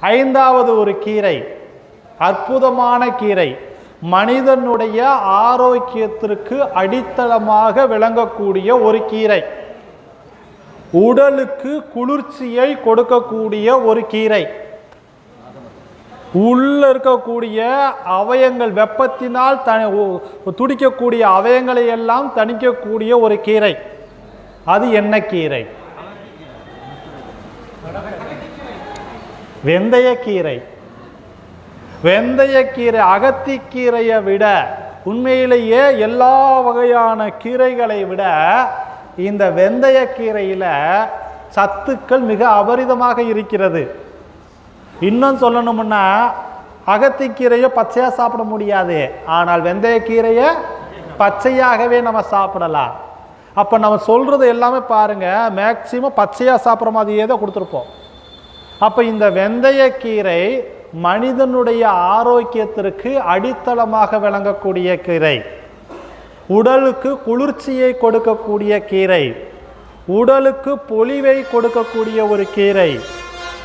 ஐந்தாவது ஒரு கீரை அற்புதமான கீரை மனிதனுடைய ஆரோக்கியத்திற்கு அடித்தளமாக விளங்கக்கூடிய ஒரு கீரை. உடலுக்கு குளிர்ச்சியை கொடுக்கக்கூடிய ஒரு கீரை. உள்ள இருக்கக்கூடிய அவயங்கள் வெப்பத்தினால் த துடிக்கக்கூடிய அவயங்களை எல்லாம் தணிக்கக்கூடிய ஒரு கீரை. அது என்ன கீரை? வெந்தயக்கீரை வெந்தயக்கீரை அகத்திக்கீரையை விட உண்மையிலேயே எல்லா வகையான கீரைகளை விட இந்த வெந்தயக்கீரையில் சத்துக்கள் மிக அபரிதமாக இருக்கிறது. இன்னும் சொல்லணும்னா அகத்திக்கீரையை பச்சையாக சாப்பிட முடியாது. ஆனால் வெந்தயக்கீரையை பச்சையாகவே நம்ம சாப்பிடலாம். அப்போ நம்ம சொல்கிறது எல்லாமே பாருங்கள் மேக்சிமம் பச்சையாக சாப்பிட்ற மாதிரியே தான் கொடுத்துருப்போம். அப்போ இந்த வெந்தயக்கீரை மனிதனுடைய ஆரோக்கியத்திற்கு அடித்தளமாக விளங்கக்கூடிய கீரை. உடலுக்கு குளிர்ச்சியை கொடுக்கக்கூடிய கீரை. உடலுக்கு பொலிவை கொடுக்கக்கூடிய ஒரு கீரை.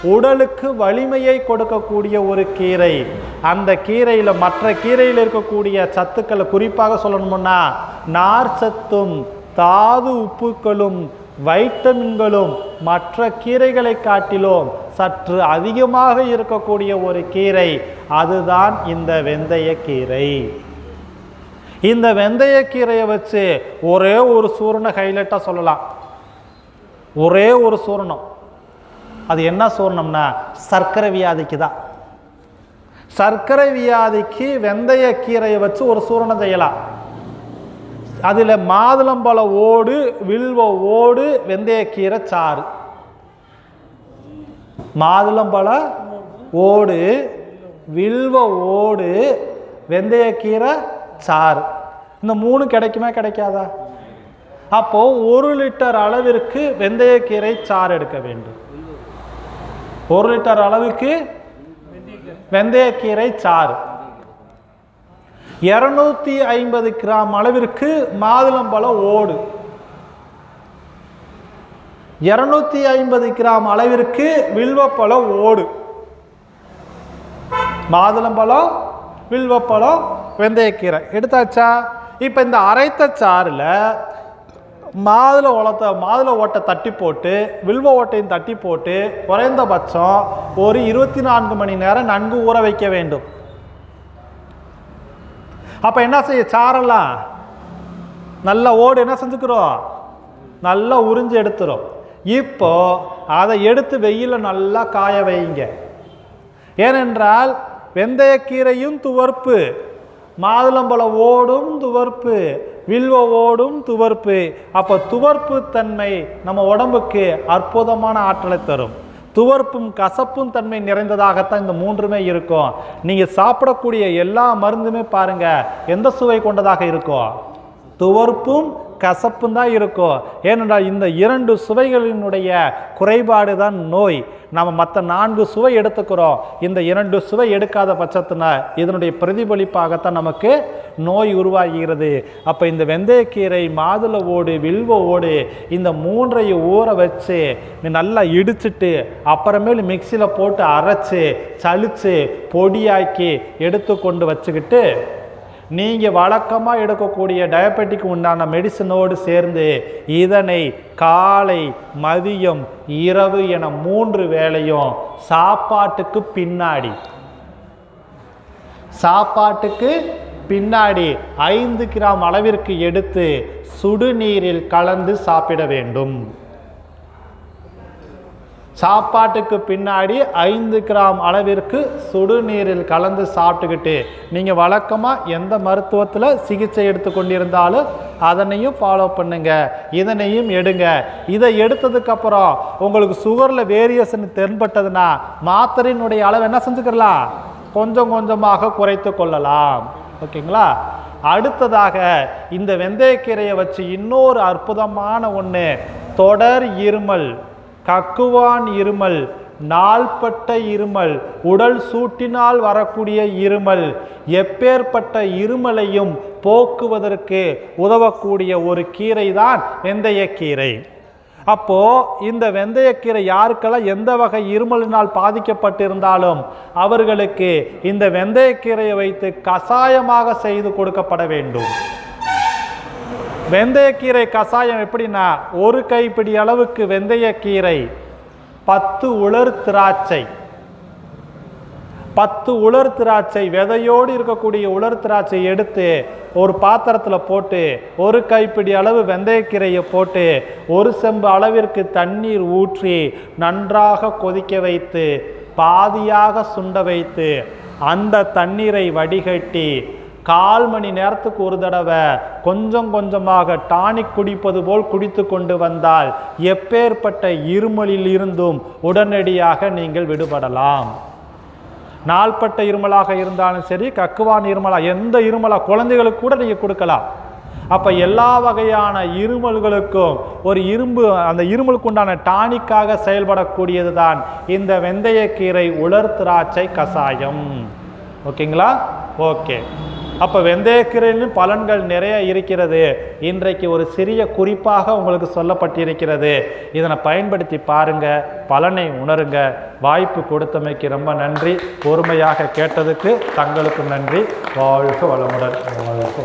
உடலுக்கு வலிமையை கொடுக்கக்கூடிய ஒரு கீரை. அந்த கீரையில் மற்ற கீரையில் இருக்கக்கூடிய சத்துக்களை குறிப்பாக சொல்லணும்னா நார் சத்தும் தாது உப்புக்களும் வைட்டமின்களும் மற்ற கீரைகளை காட்டிலும் சற்று அதிகமாக இருக்கக்கூடிய ஒரு கீரை. அதுதான் இந்த வெந்தயக்கீரை இந்த வெந்தயக்கீரையை வச்சு ஒரே ஒரு சூரண ஹைலைட்டாக சொல்லலாம். ஒரே ஒரு சூரணம். அது என்ன சூரணம்னா சர்க்கரை வியாதிக்கு தான். சர்க்கரை வியாதிக்கு வெந்தயக்கீரையை வச்சு ஒரு சூரணம் செய்யலாம். அதில் மாதுளம்பழ ஓடு வில்வ ஓடு வெந்தயக்கீரை சாறு. மாதுளம்பழ ஓடு வில்வ ஓடு வெந்தயக்கீரை சாறு. இந்த மூணு கிடைக்குமா கிடைக்காதா? அப்போது ஒரு லிட்டர் அளவிற்கு வெந்தயக்கீரை சாறு எடுக்க வேண்டும். ஒரு லிட்டர் அளவுக்கு வெந்தயக்கீரை சாறு. இரநூத்தி ஐம்பது கிராம் அளவிற்கு மாதுளம்பழ ஓடு. இரநூத்தி ஐம்பது கிராம் அளவிற்கு வில்வப்பழம் ஓடு. மாதுளம்பழம் வில்வப்பழம் வெந்தயக்கீரை. எடுத்தாச்சா? இப்போ இந்த அரைத்த சாறில் மாதுளை ஓலத்தை மாதுளை ஓட்டை தட்டி போட்டு வில்வ ஓட்டையும் தட்டி போட்டு குறைந்தபட்சம் ஒரு இருபத்தி நான்கு மணி நேரம் நன்கு ஊற வைக்க வேண்டும். அப்போ என்ன செய்ய சாரெல்லாம்? நல்லா ஓடு என்ன செஞ்சுக்கிறோம்? நல்லா உறிஞ்சு எடுத்துரும். இப்போ அதை எடுத்து வெயிலில் நல்லா காய வைங்க. ஏனென்றால் வெந்தயக்கீரையும் துவர்ப்பு மாதுளம்பழ ஓடும் துவர்ப்பு வில்வ ஓடும் துவர்ப்பு. அப்போ துவர்ப்பு தன்மை நம்ம உடம்புக்கு அற்புதமான ஆற்றலை தரும். துவர்ப்பும் கசப்பும் தன்மை நிறைந்ததாகத்தான் இந்த மூன்றுமே இருக்கும். நீங்கள் சாப்பிடக்கூடிய எல்லா மருந்துமே பாருங்கள் எந்த சுவை கொண்டதாக இருக்கும் துவர்ப்பும் கசப்பும் தான் இருக்கும். ஏனென்றால் இந்த இரண்டு சுவைகளினுடைய குறைபாடு தான் நோய். நம்ம மற்ற நான்கு சுவை எடுத்துக்கிறோம். இந்த இரண்டு சுவை எடுக்காத பட்சத்தின இதனுடைய பிரதிபலிப்பாகத்தான் நமக்கு நோய் உருவாகிறது. அப்போ இந்த வெந்தயக்கீரை மாதுளை ஓடு வில்வ ஓடு இந்த மூன்றையும் ஊற வச்சு நீ நல்லா இடிச்சிட்டு அப்புறமேல் மிக்சியில் போட்டு அரைச்சு சளிச்சு பொடியாக்கி எடுத்து கொண்டு வச்சுக்கிட்டு நீங்கள் வழக்கமாக எடுக்கக்கூடிய டயபெட்டிக் உண்டான மெடிசனோடு சேர்ந்து இதனை காலை மதியம் இரவு என மூன்று வேளையும் சாப்பாட்டுக்கு பின்னாடி. சாப்பாட்டுக்கு பின்னாடி ஐந்து கிராம் அளவிற்கு எடுத்து சுடுநீரில் கலந்து சாப்பிட வேண்டும். சாப்பாட்டுக்கு பின்னாடி ஐந்து கிராம் அளவிற்கு சுடுநீரில் கலந்து சாப்பிட்டுக்கிட்டு நீங்கள் வழக்கமாக எந்த மருத்துவத்தில் சிகிச்சை எடுத்து கொண்டிருந்தாலும் அதனையும் ஃபாலோ பண்ணுங்க இதனையும் எடுங்க. இதை எடுத்ததுக்கப்புறம் உங்களுக்கு சுகரில் வேரியேஷன் தென்பட்டதுன்னா மாத்திரையினுடைய அளவு என்ன செஞ்சுக்கலாம் கொஞ்சம் கொஞ்சமாக குறைத்து கொள்ளலாம். ஓகேங்களா? அடுத்ததாக இந்த வெந்தயக்கீரையை வச்சு இன்னொரு அற்புதமான ஒன்று தொடர் இருமல் கக்குவான் இருமல் நாள்பட்ட இருமல் உடல் சூட்டினால் வரக்கூடிய இருமல் எப்பேற்பட்ட இருமலையும் போக்குவதற்கு உதவக்கூடிய ஒரு கீரை தான் வெந்தயக்கீரை. அப்போ இந்த வெந்தயக்கீரை யாருக்கெல்லாம் எந்த வகை இருமலினால் பாதிக்கப்பட்டிருந்தாலும் அவர்களுக்கு இந்த வெந்தயக்கீரையை வைத்து கசாயமாக செய்து கொடுக்கப்பட வேண்டும். வெந்தயக்கீரை கசாயம் எப்படின்னா ஒரு கைப்பிடி அளவுக்கு வெந்தயக்கீரை பத்து உலர் திராட்சை. பத்து உலர் திராட்சை விதையோடு இருக்கக்கூடிய உலர் திராட்சை எடுத்து ஒரு பாத்திரத்தில் போட்டு ஒரு கைப்பிடி அளவு வெந்தயக்கீரையை போட்டு ஒரு செம்பு அளவிற்கு தண்ணீர் ஊற்றி நன்றாக கொதிக்க வைத்து பாதியாக சுண்ட வைத்து அந்த தண்ணீரை வடிகட்டி கால் மணி நேரத்துக்கு ஒரு தடவை கொஞ்சம் கொஞ்சமாக டானிக் குடிப்பது போல் குடித்து கொண்டு வந்தால் எப்பேற்பட்ட இருமலில் இருந்தும் உடனடியாக நீங்கள் விடுபடலாம். நாள்பட்ட இருமலாக இருந்தாலும் சரி கக்குவான் இருமலா எந்த இருமலா குழந்தைகளுக்கு கூட நீங்கள் கொடுக்கலாம். அப்போ எல்லா வகையான இருமல்களுக்கும் ஒரு இரும்பு அந்த இருமலுக்கு உண்டான டானிக்காக செயல்படக்கூடியது தான் இந்த வெந்தயக்கீரை உலர் திராட்சை கசாயம். ஓகேங்களா? ஓகே. அப்போ வெந்தயக்கீரையிலும் பலன்கள் நிறைய இருக்கிறது. இன்றைக்கு ஒரு சிறிய குறிப்பாக உங்களுக்கு சொல்லப்பட்டிருக்கிறது. இதனை பயன்படுத்தி பாருங்க பலனை உணருங்க. வாய்ப்பு கொடுத்தமைக்கு ரொம்ப நன்றி. பொறுமையாக கேட்டதுக்கு தங்களுக்கு நன்றி. வாழ்க வளமுடன். வாழ்க